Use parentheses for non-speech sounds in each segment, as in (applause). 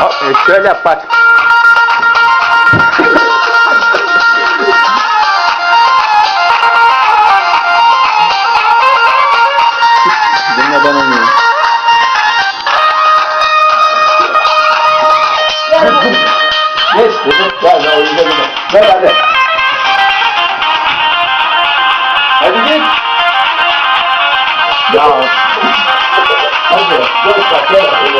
Hop hop e, şöyle yap bak. Dinle ben oynayayım. Geç kızım gel ben oynayacağım. Gel hadi. Hadi git. Ya. Hadi. Gel bak gel.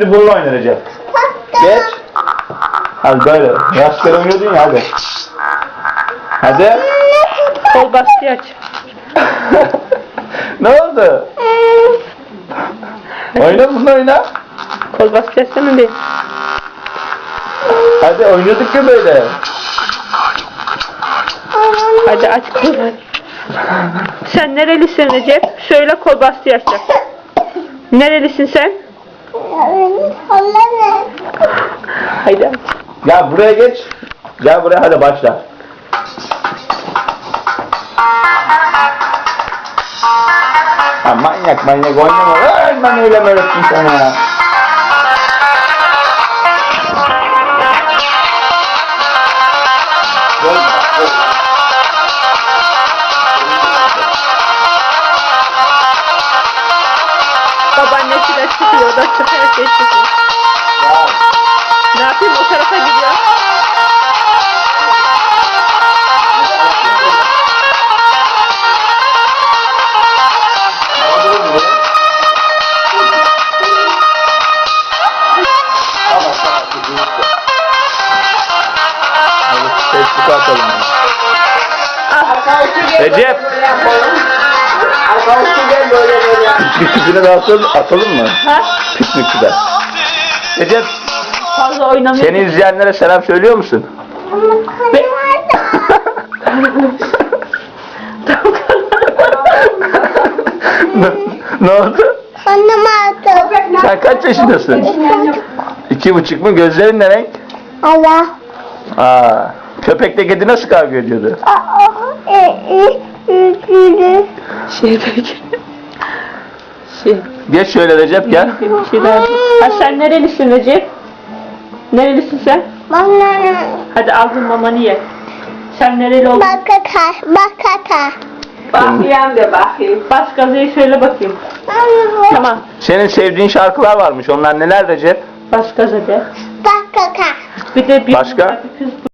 Şimdi bununla oynanacak. Geç. Hadi böyle. Rastgele oynuyordun ya hadi. Hadi. Kol bastı aç. (laughs) ne oldu? oyna bunu oyna. Kol bastı açsana bir. Hadi oynuyorduk ya böyle. Hadi aç kol. Sen nerelisin Recep? Söyle kol bastı açacak. Nerelisin sen? Haydi. Gel buraya geç. Gel buraya hadi başla. Ha, manyak manyak oynama. Ay, ben öyle mi öğrettim sana ya? Çıkıyor. O da çıkıyor. Herkes çıkıyor. Ne yapayım o tarafa gidiyor. ne oldu bu? Facebook'a atalım bunu. Recep. Piknikçide de atalım, atalım mı? Ha? Piknikçide. Recep, Fazla oynamıyor. seni izleyenlere selam söylüyor musun? ne, (laughs) ne oldu? Annem aldı. Sen kaç yaşındasın? İki buçuk mu? Gözlerin ne renk? Allah. Aa, köpekle kedi nasıl kavga ediyordu? Aa, e, e, gülü. Şey peki. Şey. Geç şöyle Recep gel. Bir şeyler. Ha sen nerelisin Recep? Nerelisin sen? Bana Hadi aldın mamanı ye. Sen nereli oldun? bakata, bakata. Bakayım de bakayım. Bas gazayı söyle bakayım. Tamam. Senin sevdiğin şarkılar varmış. Onlar neler Recep? Bas gaza de. Bakata. Bir de bir Başka? bir kız